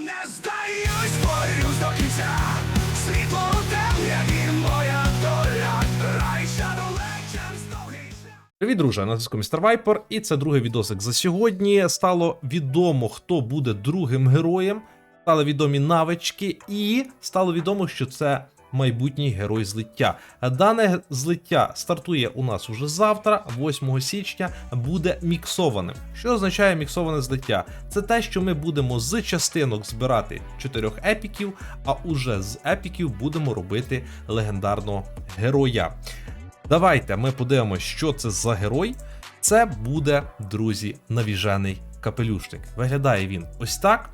не здаюсь, борюсь до кінця. Світло у і моя доля. Рай Shadow. Привіт, друже, на зв'язку Містер Вайпер, і це другий відосик за сьогодні. Стало відомо, хто буде другим героєм, стали відомі навички, і стало відомо, що це майбутній герой злиття. Дане злиття стартує у нас уже завтра, 8 січня, буде міксованим. Що означає міксоване злиття? Це те, що ми будемо з частинок збирати чотирьох епіків, а уже з епіків будемо робити легендарного героя. Давайте ми подивимося, що це за герой. Це буде, друзі, навіжений капелюшник. Виглядає він ось так.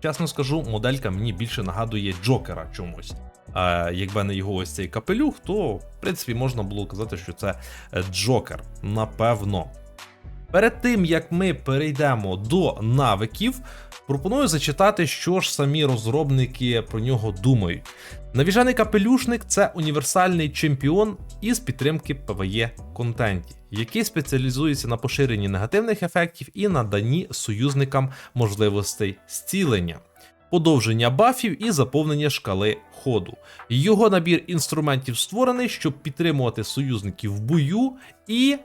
Чесно скажу, моделька мені більше нагадує Джокера чомусь. А якби не його ось цей капелюх, то в принципі можна було казати, що це е, Джокер, напевно. Перед тим як ми перейдемо до навиків, пропоную зачитати, що ж самі розробники про нього думають. Навіжений капелюшник це універсальний чемпіон із підтримки PvE контенті, який спеціалізується на поширенні негативних ефектів і наданні союзникам можливостей зцілення. Подовження бафів і заповнення шкали ходу. Його набір інструментів створений, щоб підтримувати союзників в бою і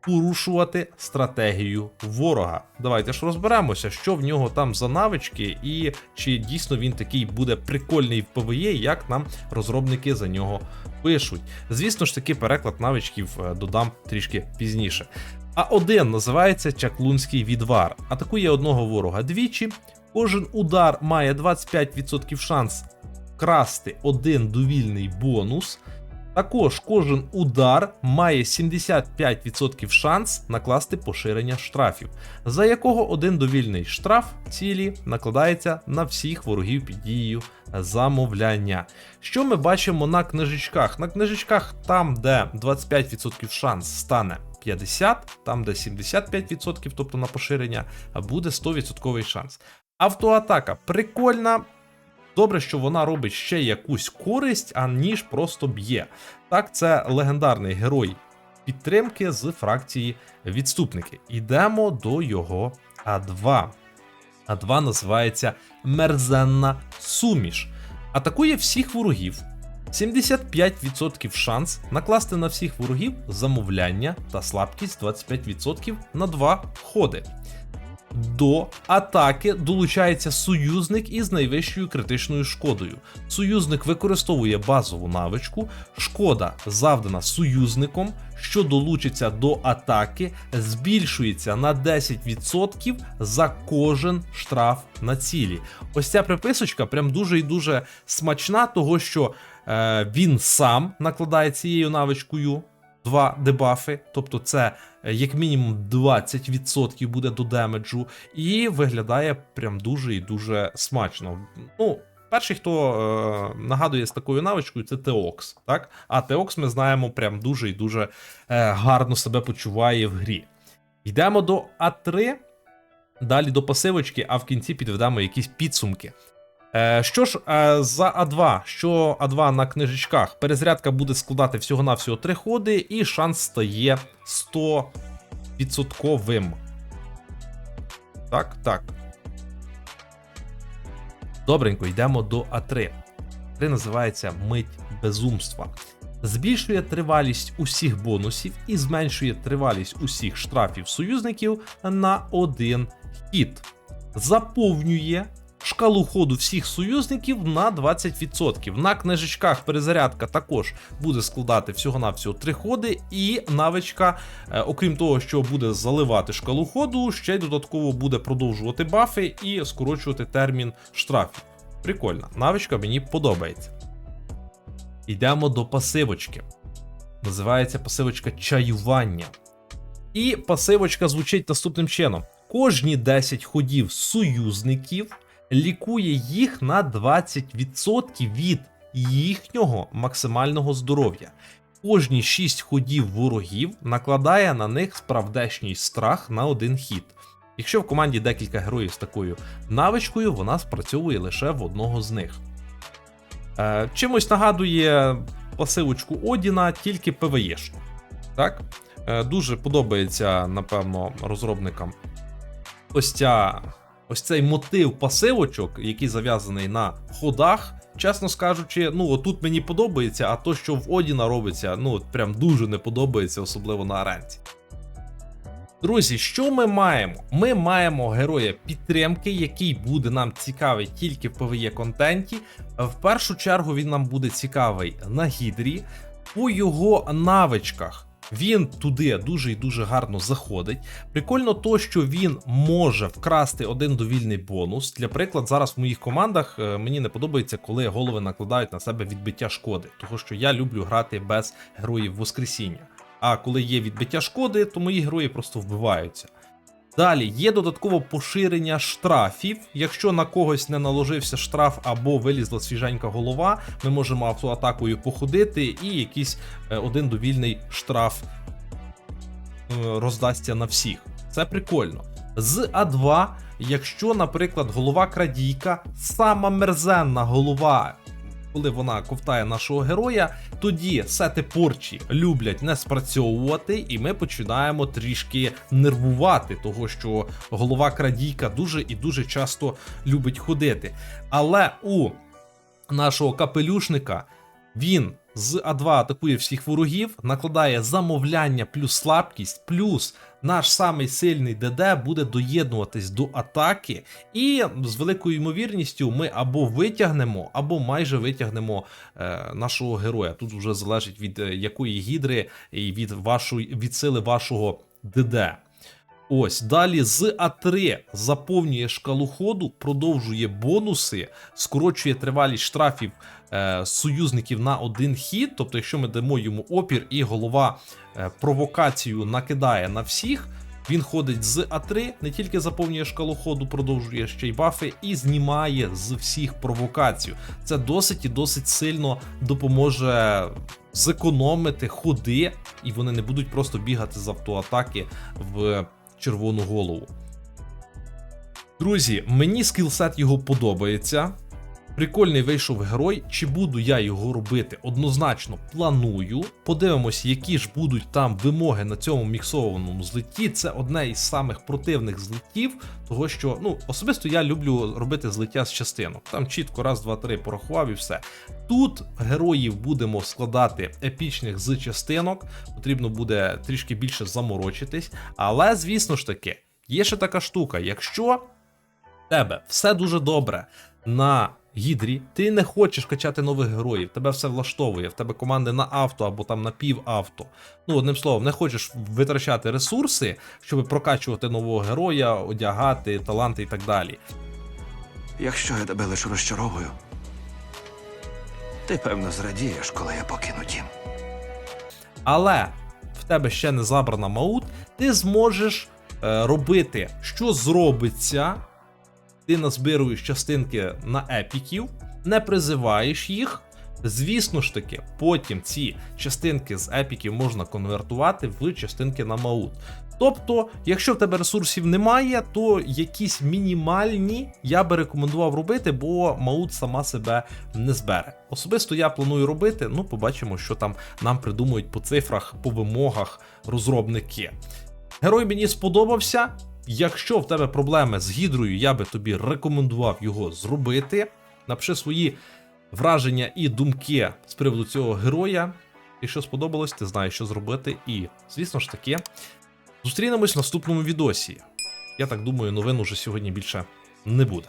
порушувати стратегію ворога. Давайте ж розберемося, що в нього там за навички, і чи дійсно він такий буде прикольний в ПВЕ, як нам розробники за нього пишуть. Звісно ж таки, переклад навичків е, додам трішки пізніше. А один називається Чаклунський відвар. Атакує одного ворога двічі. Кожен удар має 25% шанс красти один довільний бонус. Також кожен удар має 75% шанс накласти поширення штрафів, за якого один довільний штраф цілі накладається на всіх ворогів під дією замовляння. Що ми бачимо на книжечках? На книжечках там, де 25% шанс стане 50, там, де 75%, тобто на поширення, буде 100% шанс. Автоатака прикольна. Добре, що вона робить ще якусь користь, аніж просто б'є. Так, це легендарний герой підтримки з фракції відступники. Йдемо до його А2. А2 називається Мерзенна суміш. Атакує всіх ворогів. 75% шанс накласти на всіх ворогів замовляння та слабкість 25% на 2 ходи. До атаки долучається союзник із найвищою критичною шкодою. Союзник використовує базову навичку, шкода, завдана союзником, що долучиться до атаки, збільшується на 10% за кожен штраф на цілі. Ось ця приписочка прям дуже і дуже смачна, того що е, він сам накладає цією навичкою два дебафи, тобто це як мінімум 20% буде до демеджу, і виглядає прям дуже і дуже смачно. Ну, перший, хто е, нагадує з такою навичкою, це Теокс. Так? А Теокс ми знаємо, прям дуже і дуже е, гарно себе почуває в грі. Йдемо до А3, далі до пасивочки, а в кінці підведемо якісь підсумки. Е, Що ж, е, за А2, що А2 на книжечках, перезарядка буде складати всього-навсього 3 ходи, і шанс стає 100%. Так, так. Добренько, йдемо до А3. А3 називається Мить безумства. Збільшує тривалість усіх бонусів і зменшує тривалість усіх штрафів союзників на один хід. Заповнює шкалу ходу всіх союзників на 20%. На книжечках перезарядка також буде складати всього-навсього 3 ходи, і навичка, е, окрім того, що буде заливати шкалу ходу, ще й додатково буде продовжувати бафи і скорочувати термін штрафів. Прикольно, навичка мені подобається. Йдемо до пасивочки. Називається пасивочка чаювання. І пасивочка звучить наступним чином: кожні 10 ходів союзників лікує їх на 20% від їхнього максимального здоров'я. Кожні 6 ходів ворогів накладає на них справдешній страх на один хід. Якщо в команді декілька героїв з такою навичкою, вона спрацьовує лише в одного з них. Е, чимось нагадує пасивочку Одіна, тільки ПВЕшну. Так? Е, дуже подобається, напевно, розробникам ось ця ось цей мотив пасивочок, який зав'язаний на ходах. Чесно скажучи, ну отут мені подобається, а то, що в Одіна робиться, ну прям дуже не подобається, особливо на аренці. Друзі, що ми маємо? Ми маємо героя підтримки, який буде нам цікавий тільки в PvE контенті. В першу чергу він нам буде цікавий на гідрі. По його навичках він туди дуже і дуже гарно заходить. Прикольно то, що він може вкрасти один довільний бонус. Для приклад, зараз в моїх командах е, мені не подобається, коли голови накладають на себе відбиття шкоди, тому що я люблю грати без героїв Воскресіння. А коли є відбиття шкоди, то мої герої просто вбиваються. Далі є додатково поширення штрафів. Якщо на когось не наложився штраф або вилізла свіженька голова, ми можемо автоатакою походити і якийсь е, один довільний штраф е, роздасться на всіх. Це прикольно. З А2, якщо, наприклад, голова крадійка, сама мерзенна голова, коли вона ковтає нашого героя, тоді сети порчі люблять не спрацьовувати, і ми починаємо трішки нервувати, того що голова крадійка дуже і дуже часто любить ходити. Але у нашого капелюшника він з А2 атакує всіх ворогів, накладає замовляння плюс слабкість, плюс наш самий сильний ДД буде доєднуватись до атаки, і з великою ймовірністю ми або витягнемо, або майже витягнемо е, нашого героя. Тут вже залежить від е, якої гідри і від вашої від сили вашого ДД. Ось далі з А3 заповнює шкалу ходу, продовжує бонуси, скорочує тривалість штрафів е, союзників на один хід. Тобто, якщо ми дамо йому опір і голова е, провокацію накидає на всіх. Він ходить з А3, не тільки заповнює шкалу ходу, продовжує ще й бафи і знімає з всіх провокацію. Це досить і досить сильно допоможе зекономити ходи, і вони не будуть просто бігати з автоатаки в червону голову. Друзі, мені скілсет його подобається. Прикольний вийшов герой. Чи буду я його робити? Однозначно планую. Подивимось, які ж будуть там вимоги на цьому міксованому злитті. Це одне із самих противних злиттів, того що ну особисто я люблю робити злиття з частинок. Там чітко раз, два, три порахував і все. Тут героїв будемо складати епічних з частинок. Потрібно буде трішки більше заморочитись. Але звісно ж таки, є ще така штука, якщо тебе все дуже добре на гідрі, ти не хочеш качати нових героїв, тебе все влаштовує, в тебе команди на авто або там на півавто. Ну, одним словом, не хочеш витрачати ресурси, щоб прокачувати нового героя, одягати, таланти і так далі. Якщо я тебе лише розчаровую, ти певно зрадієш, коли я покину дім. Але в тебе ще не забрана маут, ти зможеш е, робити, що зробиться. Ти назбируєш частинки на епіків, не призиваєш їх. Звісно ж таки, потім ці частинки з епіків можна конвертувати в частинки на маут. Тобто, якщо в тебе ресурсів немає, то якісь мінімальні я би рекомендував робити, бо маут сама себе не збере. Особисто я планую робити, ну побачимо, що там нам придумують по цифрах, по вимогах розробники. Герой мені сподобався. Якщо в тебе проблеми з гідрою, я би тобі рекомендував його зробити. Напиши свої враження і думки з приводу цього героя. Якщо сподобалось, ти знаєш, що зробити. І, звісно ж таки, зустрінемось в наступному відосі. Я так думаю, новин уже сьогодні більше не буде.